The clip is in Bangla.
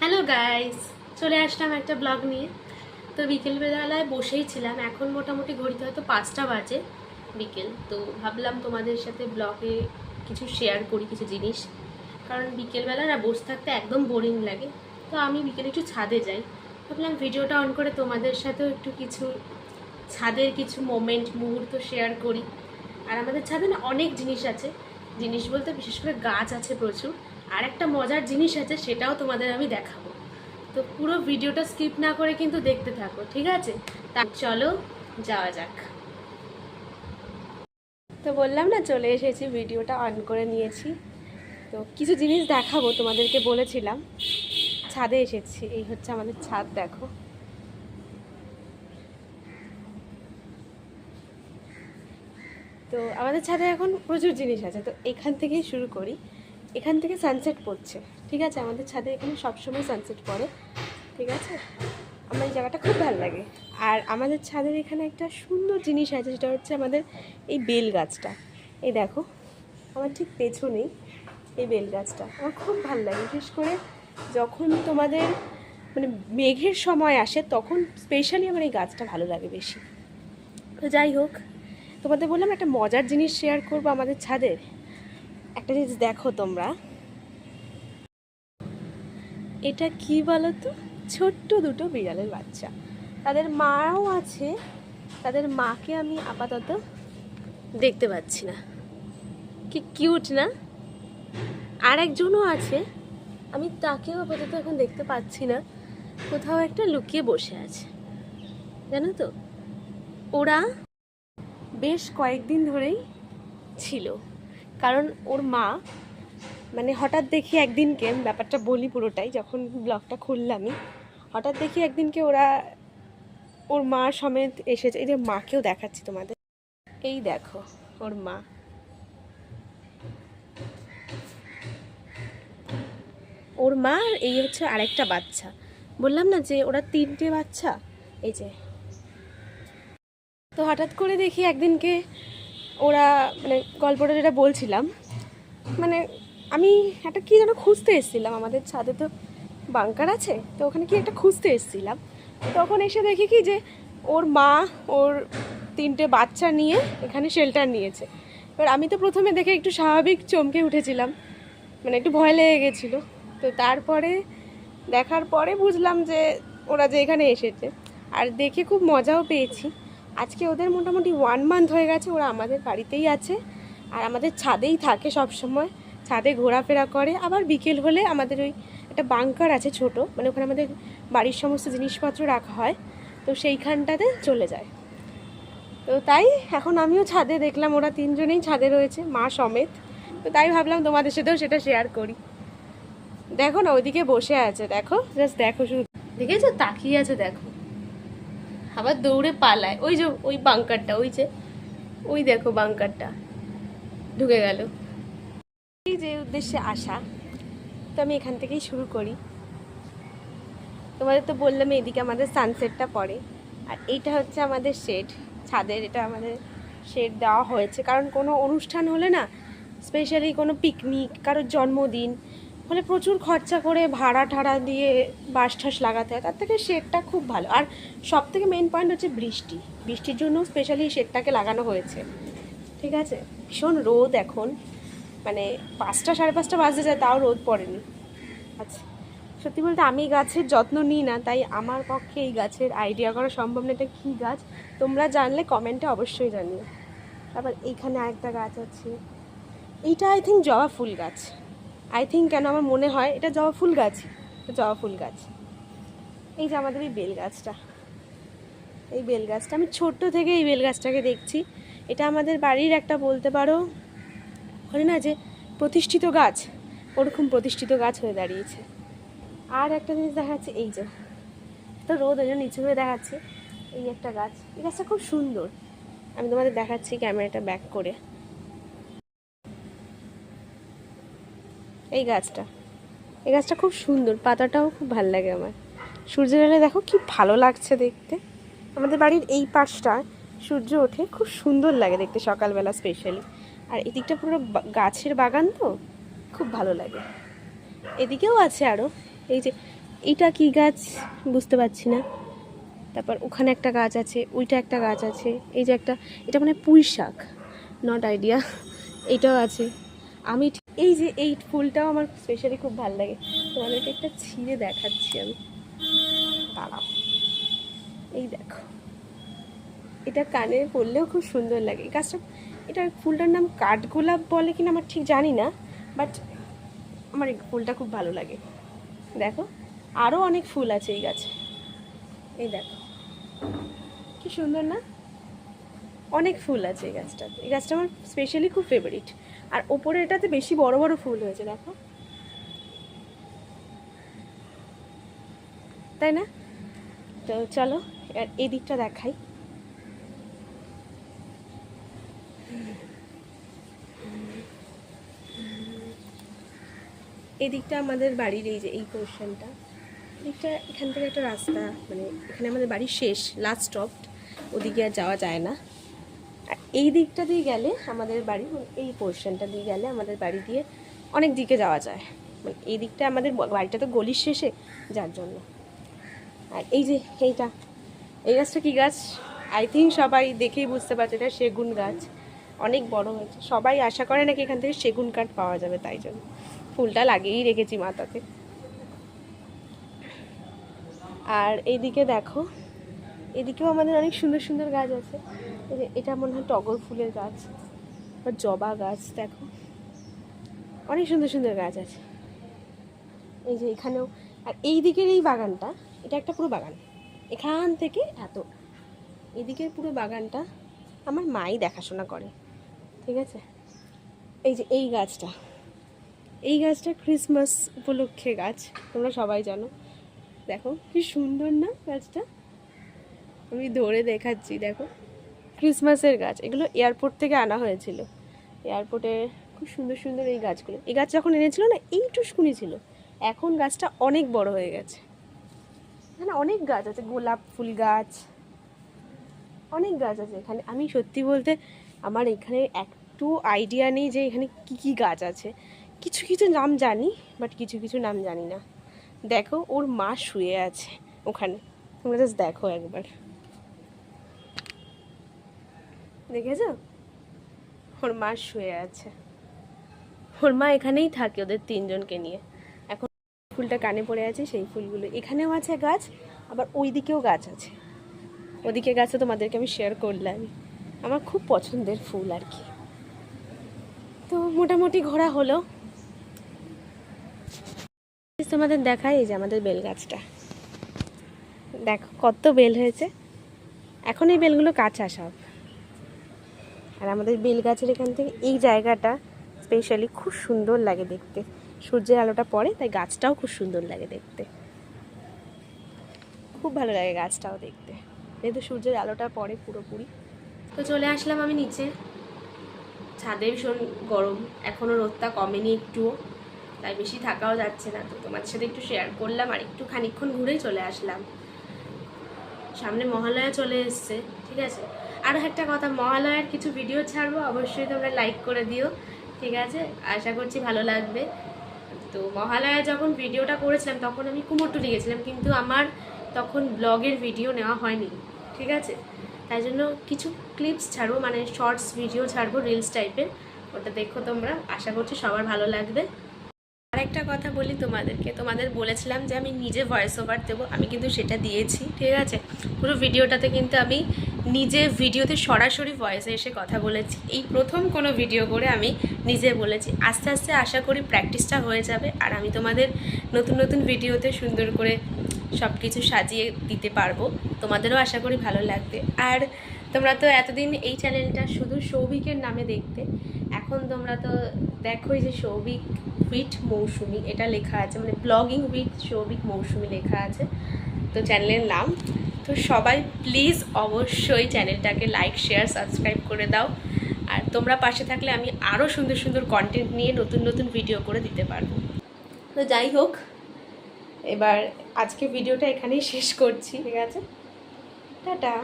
হ্যালো গাইস চলে আসলাম একটা ব্লগ নিয়ে। তো বিকেলবেলায় বসেই ছিলাম। এখন মোটামুটি ঘড়িতে হয়তো পাঁচটা বাজে বিকেল। তো ভাবলাম তোমাদের সাথে ব্লগে কিছু শেয়ার করি, কিছু জিনিস। কারণ বিকেলবেলা না বসে থাকতে একদম বোরিং লাগে। তো আমি বিকেলে একটু ছাদে যাই। ভাবলাম ভিডিওটা অন করে তোমাদের সাথেও একটু কিছু ছাদের কিছু মোমেন্ট মুহূর্ত শেয়ার করি। আর আমাদের ছাদে না অনেক জিনিস আছে। জিনিস বলতে বিশেষ করে গাছ আছে প্রচুর। আর একটা মজার জিনিস আছে, সেটাও তোমাদের আমি দেখাবো। তো পুরো ভিডিওটা স্কিপ না করে কিন্তু দেখতে থাকো, ঠিক আছে? তা চলো, যাওয়া যাক। তো বললাম না, চলে এসেছি, ভিডিওটা অন করে নিয়েছি। তো কিছু জিনিস দেখাবো, তোমাদেরকে বলেছিলাম। ছাদে এসেছি, এই হচ্ছে আমাদের ছাদ, দেখো। তো আমাদের ছাদে এখন প্রচুর জিনিস আছে, তো এখান থেকেই শুরু করি। এখান থেকে সানসেট পড়ছে। ঠিক আছে? আমাদের ছাদে এখানে সবসময় সানসেট পড়ে। ঠিক আছে? আমার এই জায়গাটা খুব ভালো লাগে। আর আমাদের ছাদের এখানে একটা সুন্দর জিনিস আছে, সেটা হচ্ছে আমাদের এই বেল গাছটা এই দেখো, আমার ঠিক পেছনেই এই বেল গাছটা আমার খুব ভালো লাগে, বিশেষ করে যখন তোমাদের মানে মেঘের সময় আসে, তখন স্পেশালি আমার এই গাছটা ভালো লাগে বেশি। তো যাই হোক, তোমাদের বললাম একটা মজার জিনিস শেয়ার করব আমাদের ছাদের একটা জিনিস দেখো তোমরা। এটা কি বলো তো ছোট্ট দুটো বিড়ালের বাচ্চা। তাদের মাও আছে, তাদের মাকে আমি আপাতত দেখতে পাচ্ছি না। কি কিউট না? আর একজনও আছে, আমি তাকেও আপাতত এখন দেখতে পাচ্ছি না। কোথাও একটা লুকিয়ে বসে আছে। জানো তো? ওরা বেশ কয়েকদিন ধরেই ছিল। কারণ ওর মা মানে হঠাৎ দেখি একদিনকে ব্যাপারটা বলি পুরোটাই, যখন ব্লগটা খুললামই হঠাৎ দেখি একদিনকে ওরা ওর মা সমেত এসেছে। এই যে মাকেও দেখাচ্ছি তোমাদের। এই দেখো, ওর মা। ওর মা এই হচ্ছে আরেকটা বাচ্চা। বললাম না যে ওরা তিনটে বাচ্চা? এই যে। তো হঠাৎ করে দেখি একদিনকে ওরা মানে গল্পটা যেটা বলছিলাম মানে আমি একটা কী যেন খুঁজতে এসেছিলাম আমাদের ছাদে তো বাংকার আছে, তো ওখানে কি একটা খুঁজতে এসেছিলাম। তখন এসে দেখি কি যে ওর মা ওর তিনটে বাচ্চা নিয়ে এখানে শেল্টার নিয়েছে। এবার আমি তো প্রথমে দেখে একটু স্বাভাবিক চমকে উঠেছিলাম মানে একটু ভয় লেগে গেছিল। তো তারপরে দেখার পরে বুঝলাম যে ওরা যে এখানে এসেছে। আর দেখে খুব মজাও পেয়েছি। আজকে ওদের মোটামুটি ওয়ান মান্থ হয়ে গেছে, ওরা আমাদের বাড়িতেই আছে। আর আমাদের ছাদেই থাকে সব সময় ছাদে ঘোরাফেরা করে। আবার বিকেল হলে আমাদের ওই একটা বাংকার আছে ছোট মানে ওখানে আমাদের বাড়ির সমস্ত জিনিসপত্র রাখা হয়। তো সেইখানটাতে চলে যায়। তো তাই এখন আমিও ছাদে দেখলাম, ওরা তিনজনেই ছাদে রয়েছে, মা সমেত। তো তাই ভাবলাম তোমাদের সাথেও সেটা শেয়ার করি। দেখো না, ওইদিকে বসে আছে, দেখো। জাস্ট দেখো শুধু। দেখেছ? তাকিয়ে আছে, দেখো। আবার দৌড়ে পালায়। ওই যে, ওই বাংকারটা ওই যে, ওই দেখো বাংকারটা ঢুকে গেল। এই যে উদ্দেশ্যে আসা, তো আমি এখান থেকেই শুরু করি। তোমাদের তো বললাম এদিকে আমাদের সানসেটটা পড়ে। আর এইটা হচ্ছে আমাদের শেড ছাদের এটা আমাদের শেড দেওয়া হয়েছে। কারণ কোনো অনুষ্ঠান হলে না স্পেশালি কোনো পিকনিক কারোর জন্মদিন হলে প্রচুর খরচা করে ভাড়া ঠাড়া দিয়ে বাঁশ ঠাস লাগাতে হয়, তার থেকে শেডটা খুব ভালো। আর সব থেকে মেন পয়েন্ট হচ্ছে বৃষ্টি। বৃষ্টির জন্য স্পেশালি শেডটাকে লাগানো হয়েছে। ঠিক আছে? ভীষণ রোদ এখন। মানে পাঁচটা সাড়ে পাঁচটা বাজে যায়, তাও রোদ পড়েনি। আচ্ছা। সত্যি বলতে আমি গাছের যত্ন নিই না, তাই আমার পক্ষে এই গাছের আইডিয়া করা সম্ভব না। এটা কী গাছ? তোমরা জানলে কমেন্টে অবশ্যই জানিও। তারপর এইখানে আরেকটা গাছ আছে। এইটা আই থিঙ্ক জবা ফুল গাছ। আই থিঙ্ক কেন আমার মনে হয়, এটা জবা ফুল গাছ জবা ফুল গাছ। এই যে আমাদের এই বেল গাছটা। এই বেল গাছটা, আমি ছোট্ট থেকে এই বেল গাছটাকে দেখছি। এটা আমাদের বাড়ির একটা বলতে পারো হয় না যে প্রতিষ্ঠিত গাছ, ওরকম প্রতিষ্ঠিত গাছ হয়ে দাঁড়িয়েছে। আর একটা জিনিস দেখা যাচ্ছে এই যে তো রোদ ওই নিচু হয়ে দেখাচ্ছে, এই একটা গাছ। এই গাছটা খুব সুন্দর। আমি তোমাদের দেখাচ্ছি ক্যামেরাটা ব্যাক করে। এই গাছটা। এই গাছটা খুব সুন্দর, পাতাটাও খুব ভালো লাগে আমার। সূর্যের আলো দেখো কি ভালো লাগছে দেখতে। আমাদের বাড়ির এই পাশটা সূর্য ওঠে, খুব সুন্দর লাগে দেখতে সকালবেলা স্পেশালি আর এদিকটা পুরো গাছের বাগান তো, খুব ভালো লাগে। এদিকেও আছে আরও এই যে এইটা কি গাছ? বুঝতে পারছি না। তারপর ওখানে একটা গাছ আছে, ওইটা একটা গাছ আছে, এই যে একটা, এটা মানে পুঁই শাক। নট আইডিয়া এইটাও আছে। আমি এই যে এই ফুলটাও আমার স্পেশালি খুব ভালো লাগে। তোমাদেরকে একটা ছিঁড়ে দেখাচ্ছি আমি। দাঁড়াও। এই দেখো। এটা কানে পরলেও খুব সুন্দর লাগে। এই গাছটা, এটা ফুলটার নাম কাঠগোলাপ বলে কিনা আমার ঠিক জানি না বাট আমার এই ফুলটা খুব ভালো লাগে। দেখো আরও অনেক ফুল আছে এই গাছে। এই দেখো। কি সুন্দর না? অনেক ফুল আছে এই গাছটাতে। এই গাছটা আমার স্পেশালি খুব ফেভারিট আর ওপরে এটাতে বেশি বড় বড় ফুল হয়েছে, দেখো। তাই না? তো চলো এই দিকটা দেখাই। এই দিকটা আমাদের বাড়ির এই যে, এই পোর্শনটা এদিকটা এখান থেকে একটা রাস্তা মানে এখানে আমাদের বাড়ির শেষ লাস্ট স্টপ ওদিকে আর যাওয়া যায় না। এই দিকটা দিয়ে গেলে আমাদের বাড়ি এই পোর্শনটা দিয়ে গেলে আমাদের বাড়ি দিয়ে অনেক দিকে যাওয়া যায়। মানে এই দিকটা আমাদের বাড়িটা তো গলির শেষে, যার জন্য। আর এই যে এইটা, এই গাছটা কী গাছ? আই থিঙ্ক সবাই দেখেই বুঝতে পারছে এটা সেগুন গাছ। অনেক বড় হয়েছে। সবাই আশা করে নাকি এখান থেকে সেগুন কাঠ পাওয়া যাবে, তাই জন্য। ফুলটা লাগিয়েই রেখেছি মাথাতে। আর এইদিকে দেখো, এদিকেও আমাদের অনেক সুন্দর সুন্দর গাছ আছে। এটা মনে হয় টগর ফুলের গাছ বা জবা গাছ, দেখো। অনেক সুন্দর সুন্দর গাছ আছে। এই যে এখানেও, আর এই দিকের এই বাগানটা, এটা একটা পুরো বাগান। এখান থেকে এত। এদিকের পুরো বাগানটা আমার মাই দেখাশোনা করে, ঠিক আছে? এই যে এই গাছটা এই গাছটা ক্রিসমাস উপলক্ষে গাছ, তোমরা সবাই জানো। দেখো, কি সুন্দর না গাছটা? আমি ধরে দেখাচ্ছি, দেখো। ক্রিসমাসের গাছ, এগুলো এয়ারপোর্ট থেকে আনা হয়েছিল। এয়ারপোর্টে খুব সুন্দর সুন্দর এই গাছগুলো। এই গাছ যখন এনেছিল না, এই টুসকুনি ছিল। এখন গাছটা অনেক বড় হয়ে গেছে। এখানে অনেক গাছ আছে, গোলাপ ফুল গাছ। অনেক গাছ আছে এখানে। আমি সত্যি বলতে আমার এখানে একটু আইডিয়া নেই যে এখানে কি কি গাছ আছে। কিছু কিছু নাম জানি বাট কিছু কিছু নাম জানি না। দেখো, ওর মা শুয়ে আছে ওখানে। তোমরা জাস্ট দেখো একবার। দেখেছ? ওর মা শুয়ে আছে। ওর মা এখানেই থাকে ওদের তিনজনকে নিয়ে। এখন ফুলটা কানে পড়ে আছে সেই ফুলগুলো। এখানেও আছে গাছ আবার ওই দিকেও গাছ আছে। ওদিকে গাছে তোমাদেরকে আমি শেয়ার করলাম। আমার খুব পছন্দের ফুল আর কি। তো মোটামুটি ঘোরা হলো। তোমাদের দেখাই এই যে আমাদের বেল গাছটা। দেখো কত বেল হয়েছে। এখন এই বেলগুলো কাঁচা সব। আর আমাদের বেল গাছের এখান থেকে এই জায়গাটা স্পেশালি খুব সুন্দর লাগে দেখতে। সূর্যের আলোটা পড়ে, তাই গাছটাও খুব সুন্দর লাগে দেখতে। খুব ভালো লাগে গাছটাও দেখতে। যেহেতু সূর্যের আলোটা পড়ে পুরোপুরি। তো চলে আসলাম আমি নিচে। ছাদে ভীষণ গরম এখনও রোদটা কমেনি একটুও, তাই বেশি থাকাও যাচ্ছে না। তো তোমাদের সাথে একটু শেয়ার করলাম আর একটু খানিকক্ষণ ঘুরেই চলে আসলাম। সামনে মহালয়া চলে এসছে, ঠিক আছে? আরও একটা কথা, মহালয়ার কিছু ভিডিও ছাড়বো, অবশ্যই তোমরা লাইক করে দিও, ঠিক আছে? আশা করছি ভালো লাগবে। তো মহালয়া যখন ভিডিওটা করেছিলাম, তখন আমি কুমোরটুলি গেছিলাম কিন্তু আমার তখন ব্লগের ভিডিও নেওয়া হয়নি, ঠিক আছে? তাই জন্য কিছু ক্লিপস ছাড়বো মানে শর্টস ভিডিও ছাড়বো রিলস টাইপের ওটা দেখো তোমরা, আশা করছি সবার ভালো লাগবে। আরেকটা কথা বলি তোমাদেরকে, তোমাদের বলেছিলাম যে আমি নিজে ভয়েস ওভার দেবো, আমি কিন্তু সেটা দিয়েছি, ঠিক আছে? পুরো ভিডিওটাতে কিন্তু আমি নিজে ভিডিওতে সরাসরি ভয়েসে এসে কথা বলেছি। এই প্রথম কোনো ভিডিও করে আমি নিজে বলেছি। আস্তে আস্তে আশা করি প্র্যাকটিসটা হয়ে যাবে আর আমি তোমাদের নতুন নতুন ভিডিওতে সুন্দর করে সব কিছু সাজিয়ে দিতে পারব। তোমাদেরও আশা করি ভালো লাগবে। আর তোমরা তো এতদিন এই চ্যানেলটা শুধু সৌভিকের নামে দেখতে। এখন তোমরা তো দেখোই যে সৌভিক উইথ মৌসুমি। এটা লেখা আছে মানে ব্লগিং উইথ সৌভিক মৌসুমি লেখা আছে। তো চ্যানেলের নাম। তো সবাই প্লিজ অবশ্যই চ্যানেলটাকে লাইক শেয়ার সাবস্ক্রাইব করে দাও। আর তোমরা পাশে থাকলে আমি আরও সুন্দর সুন্দর কন্টেন্ট নিয়ে নতুন নতুন ভিডিও করে দিতে পারব। তো যাই হোক, এবার আজকে ভিডিওটা এখানেই শেষ করছি, ঠিক আছে? টাটা।